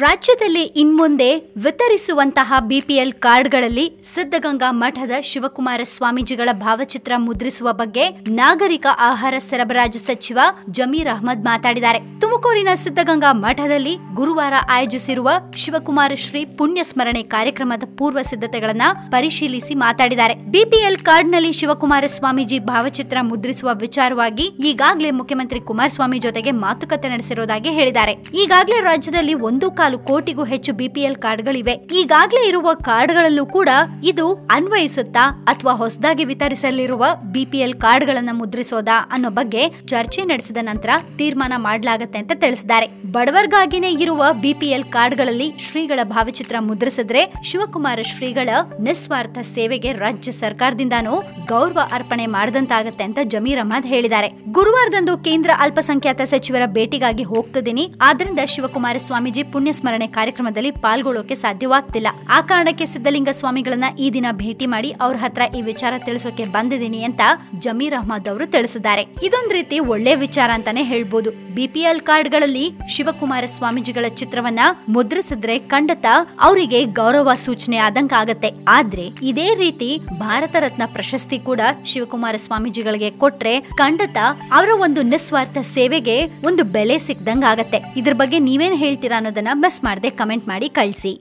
ರಾಜ್ಯದಲ್ಲಿ ಇನ್ಮುಂದೆ ವಿತರಿಸುವಂತಹ ಬಿಪಿಎಲ್ ಕಾರ್ಡ್ಗಳಲ್ಲಿ ಸಿದ್ಧಗಂಗಾ ಮಠದ ಶಿವಕುಮಾರ ಸ್ವಾಮೀಜಿಗಳ ಭಾವಚಿತ್ರ ಮುದ್ರಿಸುವ ಬಗ್ಗೆ ನಾಗರಿಕ ಆಹಾರ ಸರಬರಾಜು ಸಚಿವ ಜಮೀರ್ ಅಹ್ಮದ್ ಮಾತಾಡಿದ್ದಾರೆ. ತುಮಕೂರಿನ ಸಿದ್ಧಗಂಗಾ ಮಠದಲ್ಲಿ ಗುರುವಾರ ಆಯೋಜಿಸಿರುವ ಶಿವಕುಮಾರ ಶ್ರೀ ಪುಣ್ಯ ಸ್ಮರಣೆ ಕಾರ್ಯಕ್ರಮದ ಪೂರ್ವ ಸಿದ್ಧತೆಗಳನ್ನ ಪರಿಶೀಲಿಸಿ ಮಾತಾಡಿದ್ದಾರೆ. ಬಿಪಿಎಲ್ ಕಾರ್ಡ್ನಲ್ಲಿ ಶಿವಕುಮಾರ ಸ್ವಾಮೀಜಿ ಭಾವಚಿತ್ರ ಮುದ್ರಿಸುವ ವಿಚಾರವಾಗಿ ಈಗಾಗಲೇ ಮುಖ್ಯಮಂತ್ರಿ ಕುಮಾರಸ್ವಾಮಿ ಜೊತೆಗೆ ಮಾತುಕತೆ ನಡೆಸಿರುವುದಾಗಿ ಹೇಳಿದ್ದಾರೆ. ಈಗಾಗಲೇ ರಾಜ್ಯದಲ್ಲಿ ಒಂದು ಕಾಲು ಕೋಟಿಗೂ ಹೆಚ್ಚು ಬಿಪಿಎಲ್ ಕಾರ್ಡ್ಗಳಿವೆ. ಈಗಾಗಲೇ ಇರುವ ಕಾರ್ಡ್ಗಳಲ್ಲೂ ಕೂಡ ಇದು ಅನ್ವಯಿಸುತ್ತಾ ಅಥವಾ ಹೊಸದಾಗಿ ವಿತರಿಸಲಿರುವ ಬಿಪಿಎಲ್ ಕಾರ್ಡ್ಗಳನ್ನು ಮುದ್ರಿಸೋದಾ ಅನ್ನೋ ಬಗ್ಗೆ ಚರ್ಚೆ ನಡೆಸಿದ ನಂತರ ತೀರ್ಮಾನ ಮಾಡಲಾಗತ್ತೆ ಅಂತ ತಿಳಿಸಿದ್ದಾರೆ. ಬಡವರ್ಗಾಗಿನೇ ಇರುವ ಬಿಪಿಎಲ್ ಕಾರ್ಡ್ಗಳಲ್ಲಿ ಶ್ರೀಗಳ ಭಾವಚಿತ್ರ ಮುದ್ರಿಸಿದ್ರೆ ಶಿವಕುಮಾರ ಶ್ರೀಗಳ ನಿಸ್ವಾರ್ಥ ಸೇವೆಗೆ ರಾಜ್ಯ ಸರ್ಕಾರದಿಂದಾನೂ ಗೌರವ ಅರ್ಪಣೆ ಮಾಡದಂತಾಗತ್ತೆ ಅಂತ ಜಮೀರ್ ಅಹಮದ್ ಹೇಳಿದ್ದಾರೆ. ಗುರುವಾರದಂದು ಕೇಂದ್ರ ಅಲ್ಪಸಂಖ್ಯಾತ ಸಚಿವರ ಭೇಟಿಗಾಗಿ ಹೋಗ್ತಿದ್ದೀನಿ. ಆದ್ರಿಂದ ಶಿವಕುಮಾರ ಸ್ವಾಮೀಜಿ ಪುಣ್ಯ ಸ್ಮರಣೆ ಕಾರ್ಯಕ್ರಮದಲ್ಲಿ ಪಾಲ್ಗೊಳ್ಳೋಕೆ ಸಾಧ್ಯವಾಗ್ತಿಲ್ಲ. ಆ ಕಾರಣಕ್ಕೆ ಸಿದ್ದಲಿಂಗ ಸ್ವಾಮಿಗಳನ್ನ ಈ ದಿನ ಭೇಟಿ ಮಾಡಿ ಅವ್ರ ಹತ್ರ ಈ ವಿಚಾರ ತಿಳಿಸೋಕೆ ಬಂದಿದ್ದೀನಿ ಅಂತ ಜಮೀರ್ ಅಹಮದ್ ಅವರು ತಿಳಿಸಿದ್ದಾರೆ. ಇದೊಂದ್ ರೀತಿ ಒಳ್ಳೆ ವಿಚಾರ ಅಂತಾನೆ ಹೇಳ್ಬೋದು. ಬಿಪಿಎಲ್ ಕಾರ್ಡ್ಗಳಲ್ಲಿ ಶಿವಕುಮಾರ ಸ್ವಾಮೀಜಿಗಳ ಚಿತ್ರವನ್ನ ಮುದ್ರಿಸಿದ್ರೆ ಖಂಡಿತ ಅವರಿಗೆ ಗೌರವ ಸೂಚನೆ ಆದಂಗ ಆಗತ್ತೆ. ಆದ್ರೆ ಇದೇ ರೀತಿ ಭಾರತ ರತ್ನ ಪ್ರಶಸ್ತಿ ಕೂಡ ಶಿವಕುಮಾರ ಸ್ವಾಮೀಜಿಗಳಿಗೆ ಕೊಟ್ರೆ ಖಂಡಿತ ಅವರ ಒಂದು ನಿಸ್ವಾರ್ಥ ಸೇವೆಗೆ ಒಂದು ಬೆಲೆ ಸಿಕ್ಕದಂಗ ಆಗತ್ತೆ. ಇದ್ರ ಬಗ್ಗೆ ನೀವೇನ್ ಹೇಳ್ತೀರಾ ಅನ್ನೋದನ್ನ ಮಿಸ್ ಮಾಡದೆ ಕಮೆಂಟ್ ಮಾಡಿ ಕಳಿಸಿ